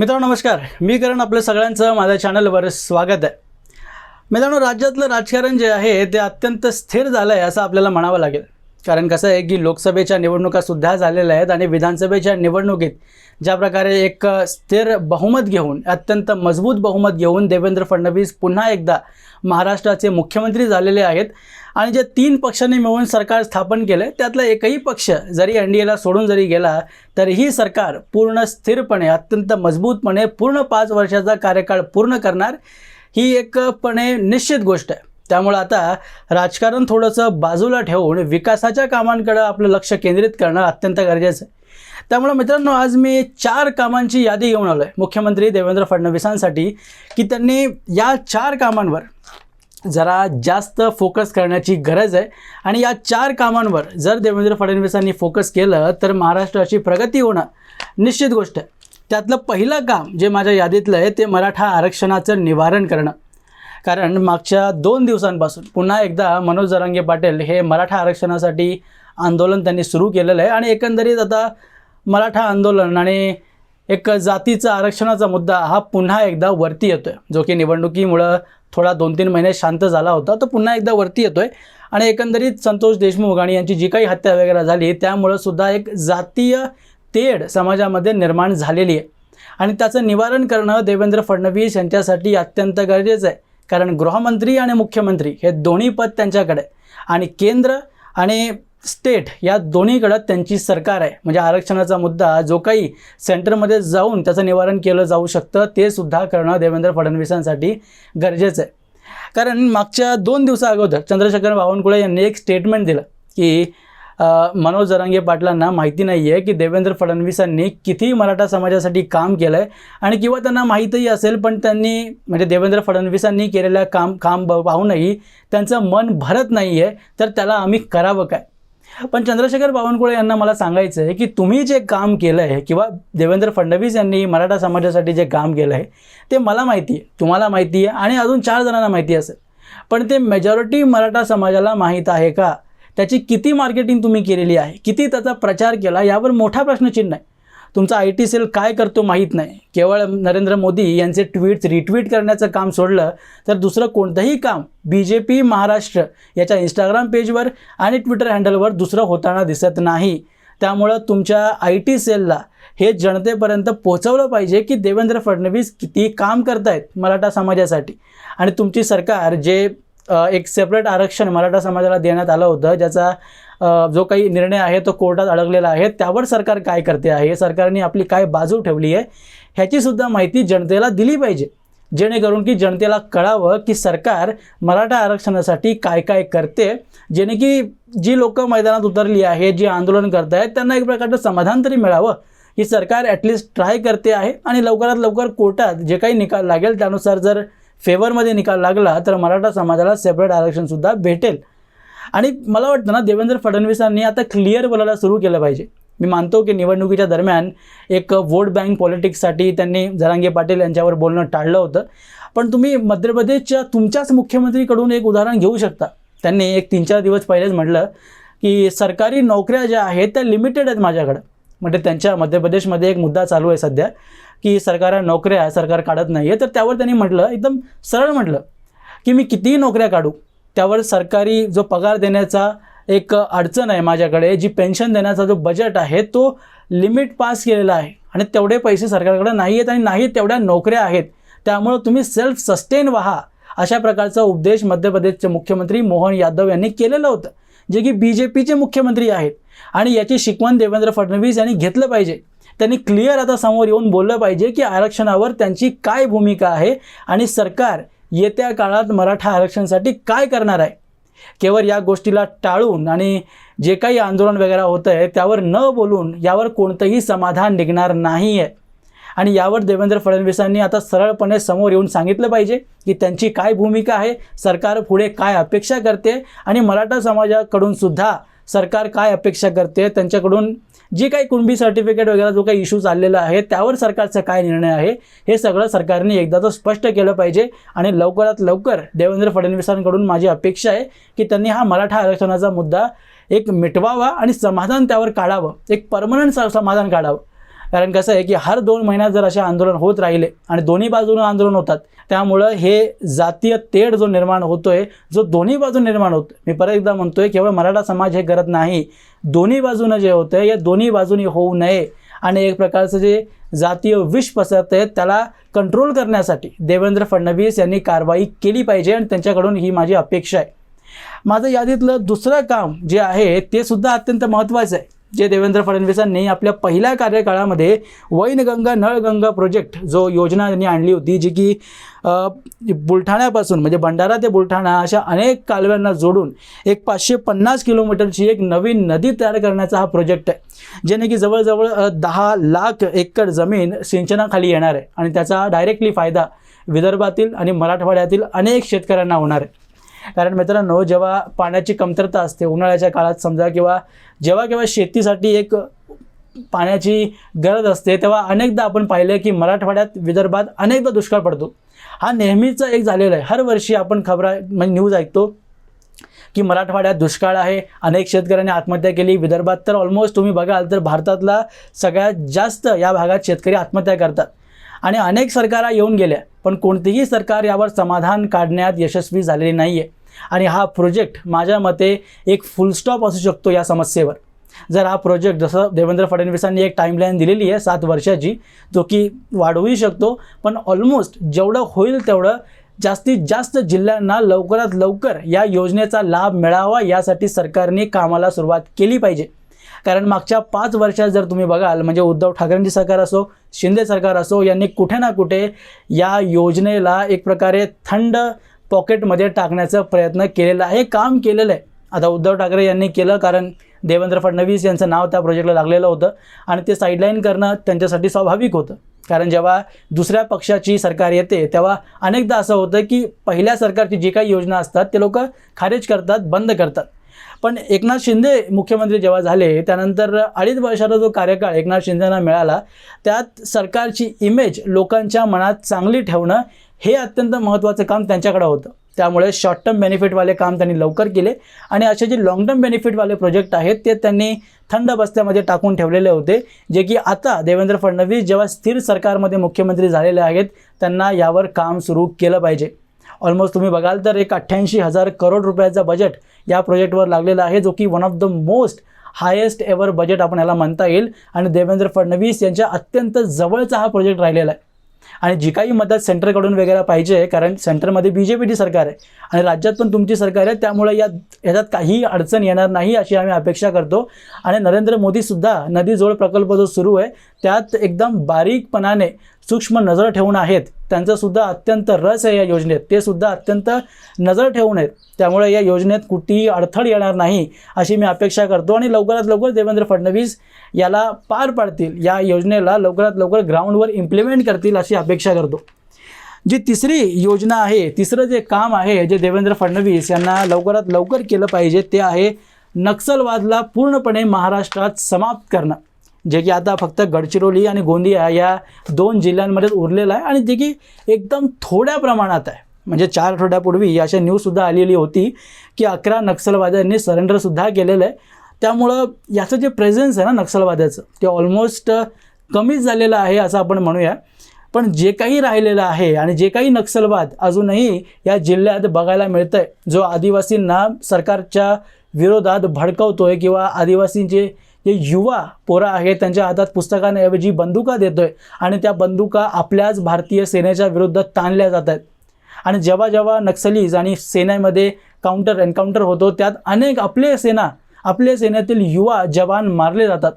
मित्रांनो नमस्कार. मी करण आपल्या सगळ्यांचं माझ्या चॅनलवर स्वागत आहे. मित्रांनो राज्यातलं राजकारण जे आहे ते अत्यंत स्थिर झालं आहे असं आपल्याला म्हणावं लागेल. कारण कसं आहे की लोकसभेच्या निवडणुकासुद्धा झालेल्या आहेत आणि विधानसभेच्या निवडणुकीत ज्या प्रकारे एक स्थिर बहुमत घेऊन अत्यंत मजबूत बहुमत घेऊन देवेंद्र फडणवीस पुन्हा एकदा महाराष्ट्राचे मुख्यमंत्री झालेले आहेत. आणि जे तीन पक्षांनी मिळून सरकार स्थापन केलं त्यातला एकही पक्ष जरी एन डी एला सोडून जरी गेला तरीही सरकार पूर्ण स्थिरपणे अत्यंत मजबूतपणे पूर्ण पाच वर्षाचा कार्यकाळ पूर्ण करणार ही एकपणे निश्चित गोष्ट आहे. त्यामुळं आता राजकारण थोडंसं बाजूला ठेवून विकासाच्या कामांकडं आपलं लक्ष केंद्रित करणं अत्यंत गरजेचं आहे. त्यामुळं मित्रांनो आज मी चार कामांची यादी घेऊन आलो आहे मुख्यमंत्री देवेंद्र फडणवीसांसाठी की त्यांनी या चार कामांवर जरा जास्त फोकस करण्याची गरज आहे. आणि या चार कामांवर जर देवेंद्र फडणवीसांनी फोकस केलं तर महाराष्ट्राची प्रगती होणं निश्चित गोष्ट आहे. त्यातलं पहिलं काम जे माझ्या यादीतलं आहे ते मराठा आरक्षणाचं निवारण करणं. कारण मागच्या दोन दिवसांपासून पुन्हा एकदा मनोज जरांगे पाटील हे मराठा आरक्षणासाठी आंदोलन त्यांनी सुरू केलेलं आहे. आणि एकंदरीत आता मराठा आंदोलन आणि एक जातीचा आरक्षणाचा मुद्दा हा पुन्हा एकदा वरती येतो आहे जो की निवडणुकीमुळं थोडा दोन तीन महिने शांत झाला होता तो पुन्हा एकदा वरती येतो आहे आणि एकंदरीत संतोष देशमुख आणि यांची जी काही हत्या वगैरे झाली त्यामुळं सुद्धा एक जातीय तेढ समाजामध्ये निर्माण झालेली आहे. आणि त्याचं निवारण करणं देवेंद्र फडणवीस यांच्यासाठी अत्यंत गरजेचं आहे. कारण गृहमंत्री आणि मुख्यमंत्री हे दोन्ही पद त्यांच्याकडे आणि केंद्र आणि स्टेट या दोन्हीकडं त्यांची सरकार आहे. म्हणजे आरक्षणाचा मुद्दा जो काही सेंटरमध्ये जाऊन त्याचं निवारण केलं जाऊ शकतं ते सुद्धा करणं देवेंद्र फडणवीसांसाठी गरजेचं आहे. कारण मागच्या दोन दिवसा अगोदर चंद्रशेखर बावनकुळे यांनी एक स्टेटमेंट दिलं की मनोज जरांगे पाटलांना माहिती नाही आहे की देवेंद्र फडणवीसांनी किती मराठा समाजासाठी काम केलं आहे आणि किंवा त्यांना माहीतही असेल पण त्यांनी म्हणजे देवेंद्र फडणवीसांनी केलेल्या काम काम ब- पाहूनही त्यांचं मन भरत नाही आहे तर त्याला आम्ही करावं काय? पण चंद्रशेखर बावनकुळे यांना मला सांगायचं आहे की तुम्ही जे काम केलं आहे किंवा देवेंद्र फडणवीस यांनी मराठा समाजासाठी जे काम केलं आहे ते मला माहिती आहे तुम्हाला माहिती आहे आणि अजून चार जणांना माहिती असेल. पण ते मेजॉरिटी मराठा समाजाला माहीत आहे का? त्याची किती मार्केटिंग तुम्ही केलेली आहे? किती त्याचा प्रचार केला? यावर मोठा प्रश्नचिन्ह आहे. तुमचा आय टी सेल काय करतो माहीत नाही. केवळ नरेंद्र मोदी यांचे ट्विट्स रिट्विट करण्याचं काम सोडलं तर दुसरं कोणतंही काम बी जे पी महाराष्ट्र याच्या इंस्टाग्राम पेजवर आणि ट्विटर हँडलवर दुसरं होताना दिसत नाही. त्यामुळं तुमच्या आय टी सेलला हे जनतेपर्यंत पोहोचवलं पाहिजे की देवेंद्र फडणवीस किती काम करतायत मराठा समाजासाठी. आणि तुमची सरकार जे एक सेपरेट आरक्षण मराठा समाजाला देण्यात आलं होतं ज्याचा जो काही निर्णय आहे तो कोर्टात अडकलेला आहे. त्यावर सरकार काय करते आहे? सरकारने आपली काय बाजू ठेवली आहे? ह्याचीसुद्धा माहिती जनतेला दिली पाहिजे. जेणेकरून की जनतेला कळावं की सरकार मराठा आरक्षणासाठी काय काय करते. जेणे की जी लोकं मैदानात उतरली आहे जी आंदोलन करत आहेत त्यांना एक प्रकारचं समाधान तरी मिळावं. ही सरकार ॲटलिस्ट ट्राय करते आहे आणि लवकरात लवकर कोर्टात जे काही निकाल लागेल त्यानुसार जर फेवरमध्ये निकाल लागला तर मराठा समाजाला सेपरेट आरक्षणसुद्धा भेटेल. आणि मला वाटतं ना देवेंद्र फडणवीसांनी आता क्लिअर बोलायला सुरू केलं पाहिजे. मी मानतो की निवडणुकीच्या दरम्यान एक वोट बँक पॉलिटिक्ससाठी त्यांनी जरांगे पाटील यांच्यावर बोलणं टाळलं होतं. पण तुम्ही मध्य प्रदेशच्या तुमच्याच मुख्यमंत्रीकडून एक उदाहरण घेऊ शकता. त्यांनी एक तीन चार दिवस पहिलेच म्हटलं की सरकारी नोकऱ्या ज्या आहेत त्या लिमिटेड आहेत माझ्याकडं. म्हणजे त्यांच्या मध्य प्रदेशमध्ये एक मुद्दा चालू आहे सध्या की सरकार नोकऱ्या सरकार काढत नाही आहे तर त्यावर त्यांनी म्हटलं एकदम सरळ म्हटलं की मी कितीही नोकऱ्या काढू त्यावर सरकारी जो पगार देण्याचा एक अडचण आहे माझ्याकडे जी पेन्शन देण्याचा जो बजेट आहे तो लिमिट पास केलेला आहे. आणि तेवढे पैसे सरकारकडे नाही आहेत आणि नाही तेवढ्या नोकऱ्या आहेत. त्यामुळं तुम्ही सेल्फ सस्टेन व्हा अशा प्रकारचा उपदेश मध्य प्रदेशचे मुख्यमंत्री मोहन यादव यांनी केलेलं होतं जे की बी जे पीचे मुख्यमंत्री आहेत. आणि याची शिकवण देवेंद्र फडणवीस यांनी घेतलं पाहिजे. त्यांनी क्लिअर आता समोर येऊन बोललं पाहिजे की आरक्षणावर त्यांची काय भूमिका आहे आणि सरकार येत्या काळात मराठा आरक्षणासाठी काय करणार आहे? केवळ या गोष्टीला टाळून आणि जे काही आंदोलन वगैरे होतं आहे त्यावर न बोलून यावर कोणतंही समाधान निघणार नाही आहे आणि यावर देवेंद्र फडणवीसांनी आता सरळपणे समोर येऊन सांगितलं पाहिजे की त्यांची काय भूमिका आहे सरकार पुढे काय अपेक्षा करते आणि मराठा समाजाकडून सुद्धा सरकार काय अपेक्षा करते त्यांच्याकडून जी काही कुणबी सर्टिफिकेट वगैरे जो काही इश्यू चाललेला आहे त्यावर सरकारचा काय निर्णय आहे हे सगळं सरकारने एकदा तर स्पष्ट केलं पाहिजे आणि लवकरात लवकर देवेंद्र फडणवीसांकडून माझी अपेक्षा आहे की त्यांनी हा मराठा आरक्षणाचा मुद्दा एक मिटवावा आणि समाधान त्यावर काढावं एक परमनंट समाधान काढावं. कारण कसं आहे की हर दोन महिन्यात जर असे आंदोलन होत राहिले आणि दोन्ही बाजूनं आंदोलन होतात त्यामुळं हे जातीय तेढ जो निर्माण होतोय जो दोन्ही बाजून निर्माण होतो मी परत एकदा म्हणतोय केवळ मराठा समाज हे करत नाही. दोन्ही बाजूनं जे होतं या दोन्ही बाजूनी होऊ नये. आणि एक प्रकारचं जे जातीय विष पसरत आहे त्याला कंट्रोल करण्यासाठी देवेंद्र फडणवीस यांनी कारवाई केली पाहिजे आणि त्यांच्याकडून ही माझी अपेक्षा आहे. माझं यादीतलं दुसरं काम जे आहे ते सुद्धा अत्यंत महत्त्वाचं आहे. जे देवेंद्र फडणवीसांनी आपल्या पहिल्या कार्यकाळामध्ये वैनगंगा नळगंगा प्रोजेक्ट जो योजना त्यांनी आणली होती जी की बुलढाण्यापासून म्हणजे भंडारा ते बुलढाणा अशा अनेक कालव्यांना जोडून एक पाचशे पन्नास किलोमीटरची एक नवीन नदी तयार करण्याचा हा प्रोजेक्ट आहे. ज्याने की जवळजवळ दहा लाख एकर जमीन सिंचनाखाली येणार आहे आणि त्याचा डायरेक्टली फायदा विदर्भातील आणि मराठवाड्यातील अनेक शेतकऱ्यांना होणार आहे. कारण मित्रांनो जेव्हा पाण्याची कमतरता असते उन्हाळ्याच्या काळात समजा किंवा जेव्हा केव्हा शेतीसाठी एक पाण्याची गरज असते तेव्हा अनेकदा आपण पाहिलं की मराठवाड्यात विदर्भात अनेकदा दुष्काळ पडतो. हा नेहमीचा एक झालेला आहे. हर वर्षी आपण खबरा म्हणजे न्यूज ऐकतो की मराठवाड्यात दुष्काळ आहे अनेक शेतकऱ्यांनी आत्महत्या केली. विदर्भात तर ऑलमोस्ट तुम्ही बघाल तर भारतातला सगळ्यात जास्त या भागात शेतकरी आत्महत्या करतात. आणि अनेक सरकारा येऊन गेल्या पण कोणतीही सरकार यावर समाधान काढण्यात यशस्वी झालेली नाही आहे आणि हा प्रोजेक्ट माझ्या मते एक फुलस्टॉप असू शकतो या समस्येवर. जर हा प्रोजेक्ट जसं देवेंद्र फडणवीसांनी एक टाईमलाईन दिलेली आहे सात वर्षाची जो की वाढवूही शकतो पण ऑलमोस्ट जेवढं होईल तेवढं जास्तीत जास्त जिल्ह्यांना लवकरात लवकर या योजनेचा लाभ मिळावा यासाठी सरकारने कामाला सुरुवात केली पाहिजे. कारण मागच्या पाच वर्षात जर तुम्ही बघाल म्हणजे उद्धव ठाकरेंची सरकार असो शिंदे सरकार असो यांनी कुठे ना कुठे या योजनेला एक प्रकारे थंड पॉकेटमध्ये टाकण्याचा प्रयत्न केलेला आहे काम केलेलं आहे. आता उद्धव ठाकरे यांनी केलं कारण देवेंद्र फडणवीस यांचं नाव त्या प्रोजेक्टला लागलेलं होतं आणि ते साईडलाईन करणं त्यांच्यासाठी स्वाभाविक होतं. कारण जेव्हा दुसऱ्या पक्षाची सरकार येते तेव्हा अनेकदा असं होतं की पहिल्या सरकारची जी काही योजना असतात ते लोक खारिज करतात बंद करतात. पण एकनाथ शिंदे मुख्यमंत्री जेव्हा झाले त्यानंतर अडीच वर्षाचा जो कार्यकाळ एकनाथ शिंदेना मिळाला त्यात सरकारची इमेज लोकांच्या मनात चांगली ठेवणं हे अत्यंत महत्त्वाचं काम त्यांच्याकडं होतं. त्यामुळे शॉर्ट टर्म बेनिफिटवाले काम त्यांनी लवकर केले आणि असे जे लॉंग टर्म बेनिफिटवाले प्रोजेक्ट आहेत ते त्यांनी थंड बस्त्यामध्ये टाकून ठेवलेले होते जे की आता देवेंद्र फडणवीस जेव्हा स्थिर सरकारमध्ये मुख्यमंत्री झालेले आहेत त्यांना यावर काम सुरू केलं पाहिजे. ऑलमोस्ट तुम्ही बघाल तर एक अठ्ठ्याऐंशी हजार करोड रुपयाचा बजेट या प्रोजेक्टवर लागलेला आहे जो की one of the most highest ever budget आपण याला म्हणता येईल. आणि देवेंद्र फडणवीस यांच्या अत्यंत जवळचा हा प्रोजेक्ट राहिलेला आहे. आणि जी काही मदत सेंटरकडून वगैरे पाहिजे कारण सेंटरमध्ये बी जे पीची सरकार आहे. आणि राज्यात पण तुमची सरकार आहे त्यामुळे या याच्यात काही अडचण येणार नाही अशी आम्ही अपेक्षा करतो. आणि नरेंद्र मोदीसुद्धा नदीजोड प्रकल्प जो सुरू आहे त्यात एकदम बारीकपणाने सूक्ष्म नजर ठेवून आहेत. त्यांचंसुद्धा अत्यंत रस आहे या योजनेत. ते सुद्धा अत्यंत नजर ठेवून आहेत. त्यामुळे या योजनेत कुठेही अडथळ येणार नाही अशी मी अपेक्षा करतो. आणि लवकरात लवकर देवेंद्र फडणवीस याला पार पाडतील. या योजनेला लवकरात लवकर ग्राउंडवर इम्प्लिमेंट करतील अशी अपेक्षा करतो. जी तिसरी योजना आहे तिसरं जे काम आहे जे देवेंद्र फडणवीस यांना लवकरात लवकर केलं पाहिजे ते आहे नक्षलवादला पूर्णपणे महाराष्ट्रात समाप्त करणं. जे की आता फक्त गडचिरोली आणि गोंदिया या दोन जिल्ह्यांमध्येच उरलेलं आहे आणि जे की एकदम थोड्या प्रमाणात आहे. म्हणजे चार आठवड्यापूर्वी अशा न्यूजसुद्धा आलेली होती की अकरा नक्षलवाद्यांनी सरेंडरसुद्धा केलेलं आहे. त्यामुळं याचं जे प्रेझेन्स आहे ना नक्षलवाद्याचं ते ऑलमोस्ट कमीच झालेलं आहे असं आपण म्हणूया. पण जे काही राहिलेलं आहे आणि जे काही नक्षलवाद अजूनही या जिल्ह्यात बघायला मिळतं आहे जो आदिवासींना सरकारच्या विरोधात भडकवतो आहे किंवा आदिवासींचे जे युवा पोरं आहेत त्यांच्या हातात पुस्तकांऐवजी बंदुका देतोय आणि त्या बंदुका आपल्याच भारतीय सेनेच्या विरुद्ध ताणल्या जात आहेत आणि जेव्हा जेव्हा नक्सलीज आणि सेनेमध्ये काउंटर एन्काउंटर होतो त्यात अनेक आपले सेना आपल्या सेनेतील युवा जवान मारले जातात.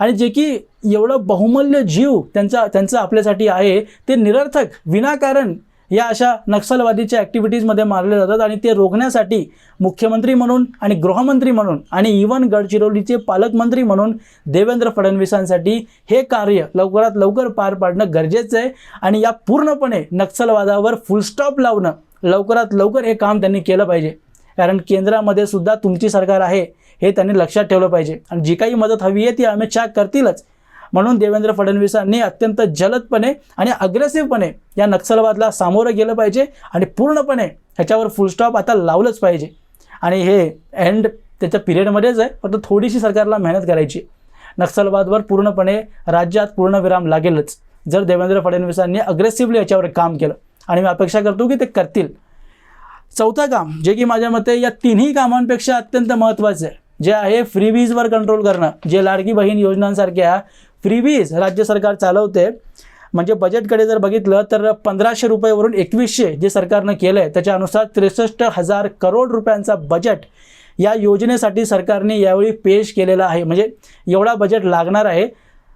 आणि जे की एवढं बहुमूल्य जीव त्यांचा त्यांचं आपल्यासाठी आहे ते निरर्थक विनाकारण या अशा नक्षलवादीच्या ॲक्टिव्हिटीजमध्ये मारले जातात आणि ते रोखण्यासाठी मुख्यमंत्री म्हणून आणि गृहमंत्री म्हणून आणि इवन गडचिरोलीचे पालकमंत्री म्हणून देवेंद्र फडणवीसांसाठी हे कार्य लवकरात लवकर पार पाडणं गरजेचं आहे. आणि या पूर्णपणे नक्षलवादावर फुलस्टॉप लावणं लवकरात लवकर हे काम त्यांनी केलं पाहिजे. कारण केंद्रामध्ये सुद्धा तुमची सरकार आहे हे त्यांनी लक्षात ठेवलं पाहिजे. आणि जी काही मदत हवी आहे ती अमित शहा करतीलच. म्हणून देवेंद्र फडणवीसांनी अत्यंत जलदपणे आणि अग्रेसिव्हपणे या नक्षलवादला सामोरं गेलं पाहिजे आणि पूर्णपणे ह्याच्यावर फुलस्टॉप आता लावलंच पाहिजे. आणि हे एंड त्याच्या पिरियडमध्येच आहे फक्त थोडीशी सरकारला मेहनत करायची नक्षलवादवर पूर्णपणे राज्यात पूर्णविराम लागेलच. जर देवेंद्र फडणवीसांनी अग्रेसिव्हली याच्यावर काम केलं आणि मी अपेक्षा करतो की ते करतील. चौथं काम जे की माझ्या मते या तिन्ही कामांपेक्षा अत्यंत महत्त्वाचं आहे जे आहे फ्री वीजवर कंट्रोल करणं जे लाडकी बहीण योजनांसारख्या फ्रीवीज राज्य सरकार चालवते म्हणजे बजेटकडे जर बघितलं तर पंधराशे रुपयेवरून एकवीसशे जे सरकारनं केलं आहे त्याच्यानुसार त्रेसष्ट हजार करोड रुपयांचा बजेट या योजनेसाठी सरकारने यावेळी पेश केलेला आहे. म्हणजे एवढा बजेट लागणार आहे.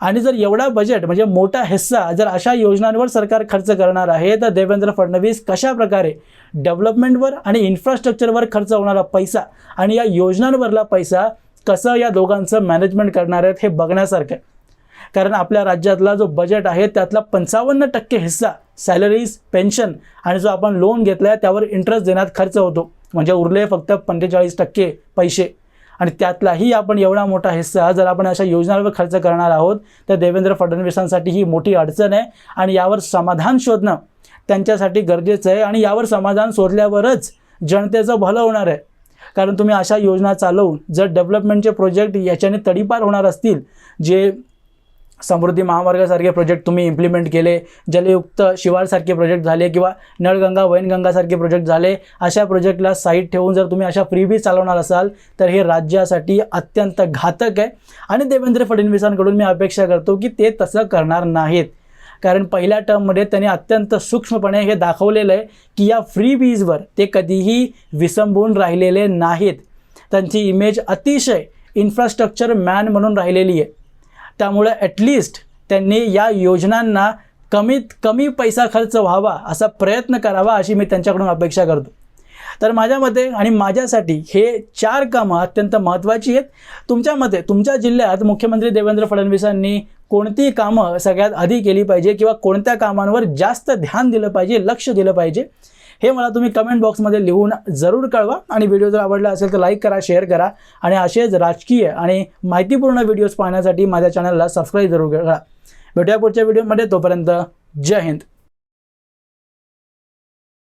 आणि जर एवढा बजेट म्हणजे मोठा हिस्सा जर अशा योजनांवर सरकार खर्च करणार आहे तर देवेंद्र फडणवीस कशा प्रकारे डेव्हलपमेंटवर आणि इन्फ्रास्ट्रक्चरवर खर्च होणारा पैसा आणि या योजनांवरला पैसा कसं या दोघांचं मॅनेजमेंट करणार आहेत हे बघण्यासारखं आहे. कारण आपल्या राज्यातला जो बजेट आहे त्यातला पंचावन्न टक्के हिस्सा सॅलरीज पेन्शन आणि जो आपण लोन घेतला आहे त्यावर इंटरेस्ट देण्यात खर्च होतो. म्हणजे उरले फक्त पंचेचाळीस टक्के पैसे. आणि त्यातलाही आपण एवढा मोठा हिस्सा जर आपण अशा योजनांवर खर्च करणार आहोत तर देवेंद्र फडणवीसांसाठी ही मोठी अडचण आहे आणि यावर समाधान शोधणं त्यांच्यासाठी गरजेचं आहे आणि यावर समाधान शोधल्यावरच जनतेचं भलं होणार आहे. कारण तुम्ही अशा योजना चालवून जर डेव्हलपमेंटचे प्रोजेक्ट याच्याने तडीपार होणार असतील जे समृद्धी महामार्गासारखे प्रोजेक्ट तुम्ही इम्प्लिमेंट केले जलयुक्त शिवारसारखे प्रोजेक्ट झाले किंवा नळगंगा वैनगंगासारखे प्रोजेक्ट झाले अशा प्रोजेक्टला साईट ठेवून जर तुम्ही अशा फ्रीबी चालवणार असाल तर हे राज्यासाठी अत्यंत घातक आहे. आणि देवेंद्र फडणवीसांकडून मी अपेक्षा करतो की ते तसं करणार नाहीत. कारण पहिल्या टर्ममध्ये त्यांनी अत्यंत सूक्ष्मपणे हे दाखवलेलं आहे की या फ्री बीजवर ते कधीही विसंबून राहिलेले नाहीत. त्यांची इमेज अतिशय इन्फ्रास्ट्रक्चर मॅन म्हणून राहिलेली आहे. त्यामुळे ॲटलिस्ट त्यांनी या योजनांना कमीत कमी पैसा खर्च व्हावा असा प्रयत्न करावा अशी मी त्यांच्याकडून अपेक्षा करतो. तर माझ्या मते आणि माझ्यासाठी हे चार कामं अत्यंत महत्त्वाची आहेत. तुमच्या मते तुमच्या जिल्ह्यात मुख्यमंत्री देवेंद्र फडणवीसांनी कोणती कामं सगळ्यात आधी केली पाहिजे किंवा कोणत्या कामांवर जास्त ध्यान दिलं पाहिजे लक्ष दिलं पाहिजे? हे मला तुम्ही कमेंट बॉक्समध्ये लिहून जरूर कळवा. आणि व्हिडिओ जर आवडला असेल तर लाईक करा शेअर करा. आणि असेच राजकीय आणि माहितीपूर्ण व्हिडिओज पाहण्यासाठी माझ्या चॅनलला सबस्क्राईब जरूर करा. भेटूया पुढच्या व्हिडिओमध्ये तोपर्यंत जय हिंद.